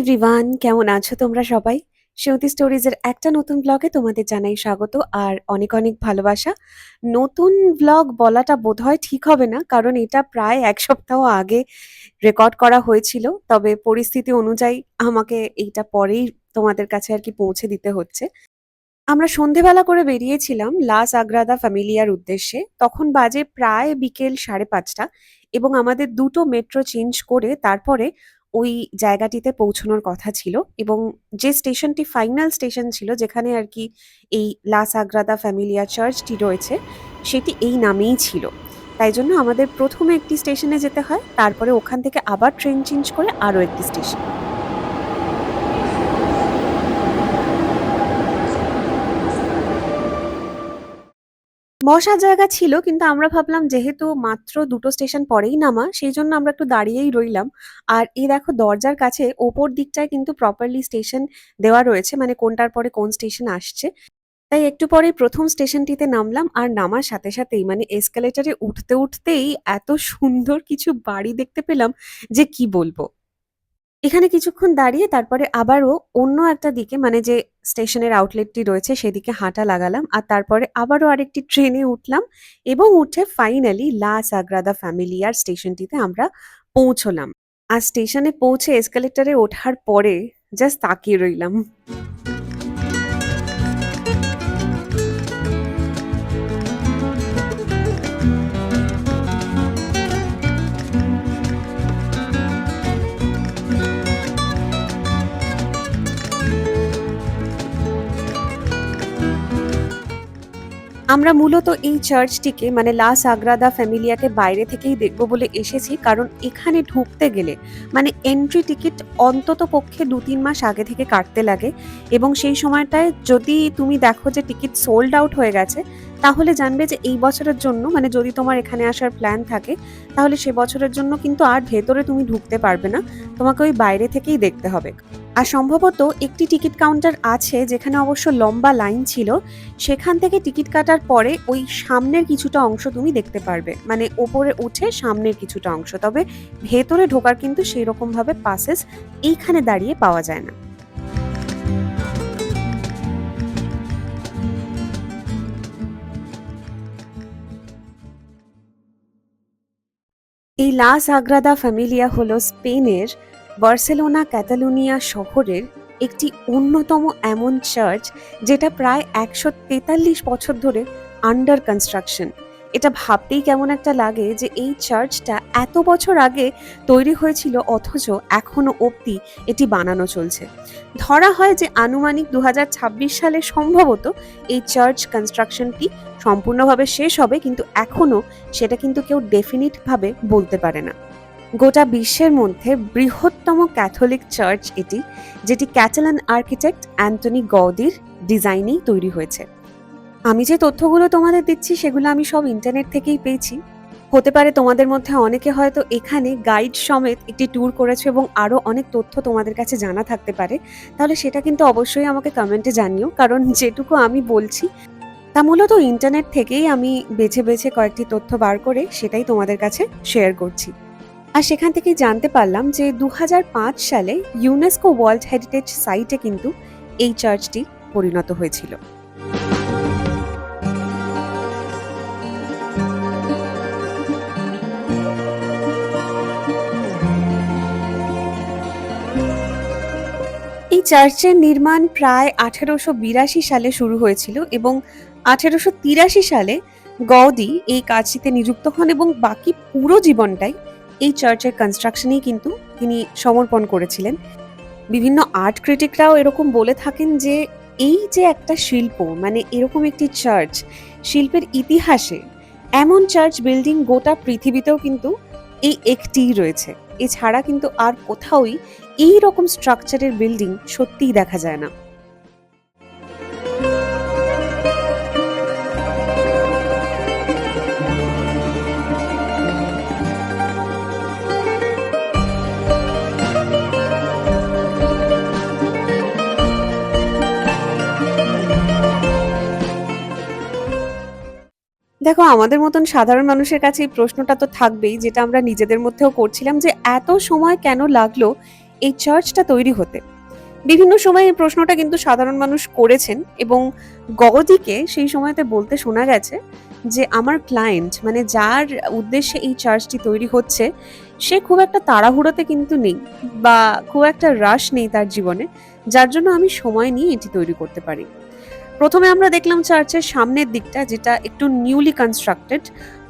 Everyone কেমন আছো তোমরা সবাই? সেউতি স্টোরিজের একটা নতুন ব্লগে তোমাদের জানাই স্বাগত, আর অনেক অনেক ভালোবাসা। নতুন ব্লগ বলাটা বোধহয় ঠিক হবে না, কারণ এটা প্রায় এক সপ্তাহ আগে রেকর্ড করা হয়েছিল, তবে পরিস্থিতি অনুযায়ী আমাকে এইটা পরেই তোমাদের কাছে আর কি পৌঁছে দিতে হচ্ছে। আমরা সন্ধেবেলা করে বেরিয়েছিলাম লাস আগ্রাদা ফ্যামিলিয়ার উদ্দেশ্যে, তখন বাজে প্রায় বিকেল সাড়ে পাঁচটা, এবং আমাদের দুটো মেট্রো চেঞ্জ করে তারপরে ওই জায়গাটিতে পৌঁছানোর কথা ছিল এবং যে স্টেশনটি ফাইনাল স্টেশন ছিল, যেখানে আর কি এই লাস আগ্রাদা ফ্যামিলিয়া চার্চটি রয়েছে, সেটি এই নামেই ছিল। তাই জন্য আমাদের প্রথমে একটি স্টেশনে যেতে হয়, তারপরে ওখান থেকে আবার ট্রেন চেঞ্জ করে আরও একটি স্টেশন বসার জায়গা ছিল, কিন্তু আমরা ভাবলাম যেহেতু মাত্র দুটো স্টেশন পরেই নামা, সেই জন্য আমরা একটু দাঁড়িয়েই রইলাম। আর এই দেখো দরজার কাছে ওপর দিকটায় কিন্তু প্রপারলি স্টেশন দেওয়া রয়েছে মানে কোনটার পরে কোন স্টেশন আসছে। তাই একটু পরে প্রথম স্টেশনটিতে নামলাম, আর নামার সাথে সাথেই মানে এসকালেটারে উঠতে উঠতেই এত সুন্দর কিছু বাড়ি দেখতে পেলাম যে কি বলব। এখানে কিছুক্ষণ দাঁড়িয়ে তারপরে আবারও অন্য একটা দিকে মানে যে স্টেশনের আউটলেটটি রয়েছে সেদিকে হাঁটা লাগালাম আর তারপরে আবারও আরেকটি ট্রেনে উঠলাম এবং উঠে ফাইনালি লা সাগ্রাদা ফ্যামিলিয়ার স্টেশনটিতে আমরা পৌঁছলাম। আর স্টেশনে পৌঁছে এসকালেটারে ওঠার পরে জাস্ট তাকিয়ে রইলাম। আমরা মূলত এই চার্চটিকে মানে লা সাগ্রাদা ফ্যামিলিয়াকে বাইরে থেকেই দেখব বলে এসেছি। কারণ এখানে ঢুকতে গেলে মানে এন্ট্রি টিকিট অন্তত পক্ষে দু তিন মাস আগে থেকে কাটতে লাগে। এবং সেই সময়টায় যদি তুমি দেখো যে টিকিট সোল্ড আউট হয়ে গেছে তাহলে জানবে যে এই বছরের জন্য মানে যদি তোমার এখানে আসার প্ল্যান থাকে, তাহলে সে বছরের জন্য কিন্তু আর ভেতরে তুমি ঢুকতে পারবে না। তোমাকে ওই বাইরে থেকেই দেখতে হবে। আর সম্ভবত একটি টিকিট কাউন্টার আছে যেখানে অবশ্য লম্বা লাইন ছিল। সেখান থেকে টিকিট কাটার পরে ওই সামনের কিছুটা অংশ তুমি দেখতে পারবে। মানে ওপরে উঠে সামনের কিছুটা অংশ। তবে ভেতরে ঢোকার কিন্তু সেই রকম ভাবে পাসেস এইখানে দাঁড়িয়ে পাওয়া যায় না। এই লাস আগ্রাদা ফ্যামিলিয়া হল স্পেনের বার্সেলোনা ক্যাতালুনিয়া শহরের একটি অন্যতম এমন চার্চ যেটা প্রায় একশো তেতাল্লিশ বছর ধরে আন্ডার কনস্ট্রাকশন এটা ভাবতেই কেমন একটা লাগে যে এই চার্চটা এত বছর আগে তৈরি হয়েছিল, অথচ এখনও অবধি এটি বানানো চলছে। ধরা হয় যে আনুমানিক দু হাজার ছাব্বিশ সালে সম্ভবত এই চার্চ কনস্ট্রাকশনটি সম্পূর্ণভাবে শেষ হবে, কিন্তু এখনও সেটা কিন্তু কেউ ডেফিনিটভাবে বলতে পারে না। গোটা বিশ্বের মধ্যে বৃহত্তম ক্যাথলিক চার্চ এটি, যেটি ক্যাটালান আর্কিটেক্ট অ্যান্টনি গৌদির ডিজাইনেই তৈরি হয়েছে। আমি যে তথ্যগুলো তোমাদের দিচ্ছি, সেগুলো আমি সব ইন্টারনেট থেকেই পেয়েছি। হতে পারে তোমাদের মধ্যে অনেকে হয়তো এখানে গাইড সমেত একটি ট্যুর করেছ এবং আরও অনেক তথ্য তোমাদের কাছে জানা থাকতে পারে। তাহলে সেটা কিন্তু অবশ্যই আমাকে কমেন্টে জানিও, কারণ যেটুকু আমি বলছি, তা মূলত ইন্টারনেট থেকেই আমি বেছে বেছে কয়েকটি তথ্য বার করে সেটাই তোমাদের কাছে শেয়ার করছি। আর সেখান থেকে জানতে পারলাম যে দু হাজার পাঁচ সালে ইউনেস্কো ওয়ার্ল্ড হেরিটেজ সাইটে কিন্তু এই চার্চটি পরিণত হয়েছিল। এই চার্চের নির্মাণ প্রায় আঠেরোশো বিরাশি সালে শুরু হয়েছিল এবং আঠেরোশো তিরাশি সালে গৌদি এই কাজটিতে নিযুক্ত হন এবং বাকি পুরো জীবনটাই এই চার্চের কনস্ট্রাকশনেই কিন্তু তিনি সমর্পণ করেছিলেন। বিভিন্ন আর্ট ক্রিটিকরাও এরকম বলে থাকেন যে এই যে একটা শিল্প মানে এরকম একটি চার্চ শিল্পের ইতিহাসে এমন চার্চ বিল্ডিং গোটা পৃথিবীতেও কিন্তু এই একটিই রয়েছে। এছাড়া কিন্তু আর কোথাওই এই রকম স্ট্রাকচারের বিল্ডিং সত্যিই দেখা যায় না। দেখো, আমাদের মতন সাধারণ মানুষের কাছে এই প্রশ্নটা তো থাকবেই, যেটা আমরা নিজেদের মধ্যেও করছিলাম যে এত সময় কেন লাগল এই চার্চটা তৈরি হতে? বিভিন্ন সময় এই প্রশ্নটা কিন্তু সাধারণ মানুষ করেছেন এবং গগদিকে সেই সময়তে বলতে শোনা গেছে যে আমার ক্লায়েন্ট মানে যার উদ্দেশ্যে এই চার্চটি তৈরি হচ্ছে, সে খুব একটা তাড়াহুড়োতে কিন্তু নেই বা খুব একটা রাশ নেই তার জীবনে, যার জন্য আমি সময় নিয়ে এটি তৈরি করতে পারি। প্রথমে আমরা দেখলাম চার্চের সামনের দিকটা, যেটা একটু নিউলি কনস্ট্রাক্টেড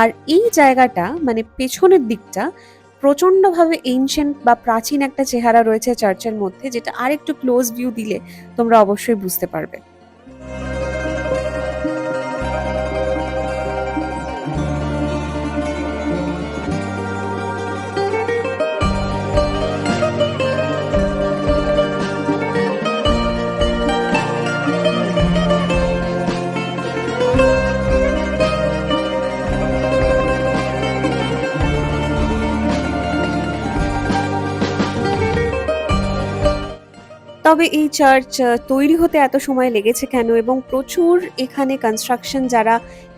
আর এই জায়গাটা মানে পেছনের দিকটা প্রচন্ডভাবে এনশেন্ট বা প্রাচীন একটা চেহারা রয়েছে চার্চের মধ্যে, যেটা আর একটু ক্লোজ ভিউ দিলে তোমরা অবশ্যই বুঝতে পারবে। তবে এই চার্চ তৈরি হতে এত সময় লেগেছে কেন? এবং প্রচুর এখানে কনস্ট্রাকশন যারা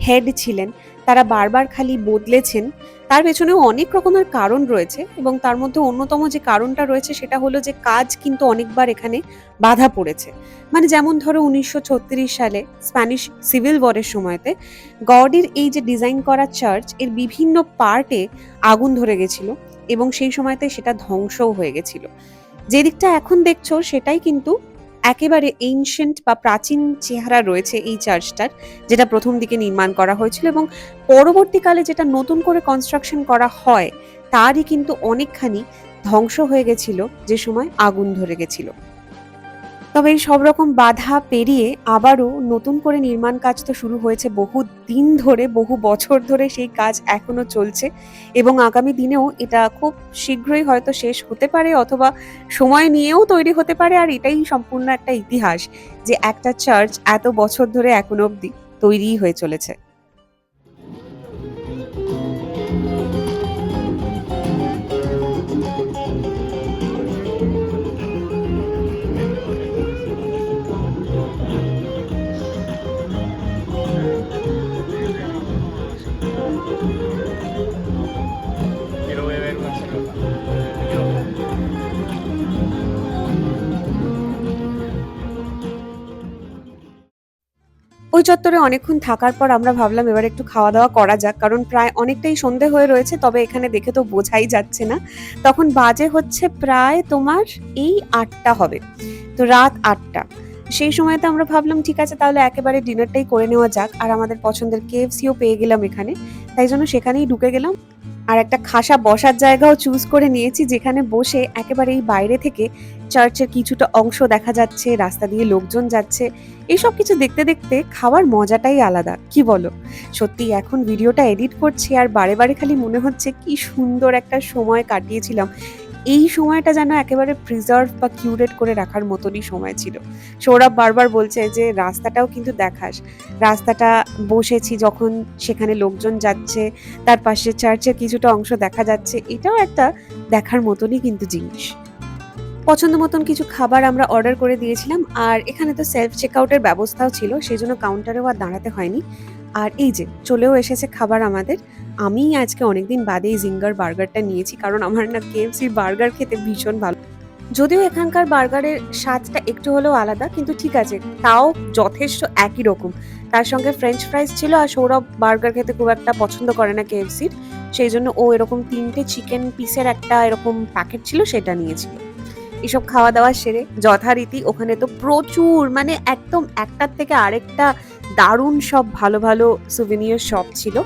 হেড ছিলেন, তারা বারবার খালি বদলেছেন। তার পেছনেও অনেক রকমের কারণ রয়েছে এবং তার মধ্যে অন্যতম যে কারণটা রয়েছে, সেটা হলো যে কাজ কিন্তু অনেকবার এখানে বাধা পড়েছে। মানে যেমন ধরো উনিশশো ছত্রিশ সালে স্প্যানিশ সিভিল ওয়ারের সময়তে গডের এই যে ডিজাইন করা চার্চের বিভিন্ন পার্টে আগুন ধরে গেছিল এবং সেই সময়তে সেটা ধ্বংসও হয়ে গেছিল। যে দিকটা এখন দেখছ সেটাই কিন্তু একেবারে এনশেন্ট বা প্রাচীন চেহারা রয়েছে এই চার্চটার যেটা প্রথম দিকে নির্মাণ করা হয়েছিল এবং পরবর্তীকালে যেটা নতুন করে কনস্ট্রাকশন করা হয়, তারই কিন্তু অনেকখানি ধ্বংস হয়ে গেছিল যে সময় আগুন ধরে গেছিল। তবে এই সব রকম বাধা পেরিয়ে আবারও নতুন করে নির্মাণ কাজ তো শুরু হয়েছে বহু দিন ধরে, বহু বছর ধরে সেই কাজ এখনও চলছে এবং আগামী দিনেও এটা খুব শীঘ্রই হয়তো শেষ হতে পারে অথবা সময় নিয়েও তৈরি হতে পারে আর এটাই সম্পূর্ণ একটা ইতিহাস যে একটা চার্চ এত বছর ধরে এখন অবধি তৈরিই হয়ে চলেছে। ওই চত্বরে অনেকক্ষণ থাকার পর আমরা ভাবলাম এবার একটু খাওয়া দাওয়া করা যাক, কারণ প্রায় অনেকটাই সন্ধে হয়ে রয়েছে, তবে এখানে দেখে তো বোঝাই যাচ্ছে না। তখন বাজে হচ্ছে প্রায় তোমার এই আটটা হবে, তো রাত আটটা। সেই সময় তো আমরা ভাবলাম, ঠিক আছে, তাহলে একেবারে ডিনারটাই করে নেওয়া যাক। আর আমাদের পছন্দের কেএফসিও পেয়ে গেলাম এখানে, তাই জন্য সেখানেই ঢুকে গেলাম। আর একটা খাসা বসার জায়গাও চুজ করে নিয়েছি, যেখানে বসে একেবারে এই বাইরে থেকে চার্চের কিছুটা অংশ দেখা যাচ্ছে, রাস্তা দিয়ে লোকজন যাচ্ছে। এইসব কিছু দেখতে দেখতে খাওয়ার মজাটাই আলাদা, কি বলো? সত্যি এখন ভিডিওটা এডিট করছি আর বারে বারে খালি মনে হচ্ছে কি সুন্দর একটা সময় কাটিয়েছিলাম। এই সময়টা যেন একেবারে প্রিজার্ভ বা কিউরেট করে রাখার মতনই সময় ছিল। সৌরভ বারবার বলছে যে, রাস্তাটাও কিন্তু দেখাস। রাস্তাটা বসেছি যখন সেখানে লোকজন যাচ্ছে, তার পাশে চার্চের কিছুটা অংশ দেখা যাচ্ছে। এটাও একটা দেখার মতনই কিন্তু জিনিস। পছন্দ মতন কিছু খাবার আমরা অর্ডার করে দিয়েছিলাম, আর এখানে তো সেলফ চেক আউটের ব্যবস্থাও ছিল সেই জন্য কাউন্টারেও আর দাঁড়াতে হয়নি। আর এই যে, চলেও এসেছে খাবার আমাদের। আমি আজকে অনেকদিন বাদে এই জিঙ্গার বার্গারটা নিয়েছি, কারণ আমার না কেএফসির বার্গার খেতে ভীষণ ভালো। যদিও এখানকার বার্গারের স্বাদটা একটু হলেও আলাদা, কিন্তু ঠিক আছে, তাও যথেষ্ট একই রকম। তার সঙ্গে ফ্রেঞ্চ ফ্রাইস ছিল আর সৌরভ বার্গার খেতে খুব একটা পছন্দ করে না কেএফসির সেই জন্য ও এরকম তিনটে চিকেন পিসের একটা এরকম প্যাকেট ছিল, সেটা নিয়েছিল। এসব খাওয়া দাওয়া সেরে যথারীতি ওখানে তো প্রচুর মানে একদম একটার থেকে আরেকটা দারুণ সব ভালো ভালো সুভিনিয়র শপ ছিল।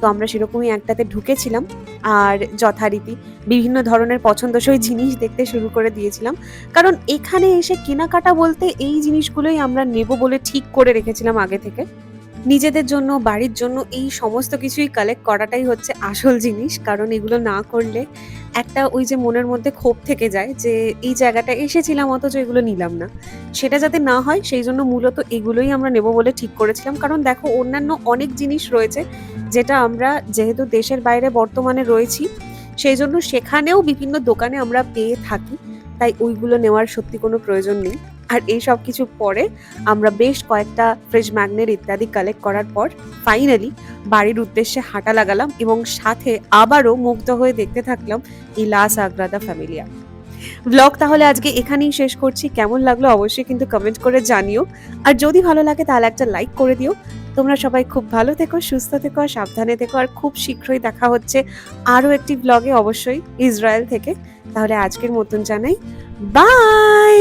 তো আমরা সেরকমই একটাতে ঢুকেছিলাম। আর যথারীতি বিভিন্ন ধরনের পছন্দসই জিনিস দেখতে শুরু করে দিয়েছিলাম। কারণ এখানে এসে কেনাকাটা বলতে এই জিনিসগুলোই আমরা নেব বলে ঠিক করে রেখেছিলাম আগে থেকে। নিজেদের জন্য, বাড়ির জন্য এই সমস্ত কিছুই কালেক্ট করাটাই হচ্ছে আসল জিনিস। কারণ এগুলো না করলে একটা ওই যে মনের মধ্যে ক্ষোভ থেকে যায় যে, এই জায়গাটা এসেছিলাম অথচ এগুলো নিলাম না। সেটা যাতে না হয়, সেই জন্য মূলত এগুলোই আমরা নেব বলে ঠিক করেছিলাম। কারণ দেখো, অন্যান্য অনেক জিনিস রয়েছে যেটা আমরা যেহেতু দেশের বাইরে বর্তমানে রয়েছি, সেই জন্য সেখানেও বিভিন্ন দোকানে আমরা পেয়ে থাকি। তাই ওইগুলো নেওয়ার সত্যি কোনো প্রয়োজন নেই। আর এই সব কিছু পরে আমরা বেশ কয়েকটা ফ্রিজ ম্যাগনেট ইত্যাদি কালেক্ট করার পর ফাইনালি বাড়ির উদ্দেশ্যে হাঁটা লাগালাম এবং সাথে আবারও মুগ্ধ হয়ে দেখতে থাকলাম এই লা সাগ্রাদা ফ্যামিলিয়া ব্লগ তাহলে আজকে এখানেই শেষ করছি। কেমন লাগল অবশ্যই কিন্তু কমেন্ট করে জানিও। আর যদি ভালো লাগে তাহলে একটা লাইক করে দিও। তোমরা সবাই খুব ভালো থেকো, সুস্থ থেকো আর সাবধানে থেকো আর খুব শীঘ্রই দেখা হচ্ছে আরও একটি ব্লগে অবশ্যই ইসরায়েল থেকে। তাহলে আজকের মতন জানাই বাই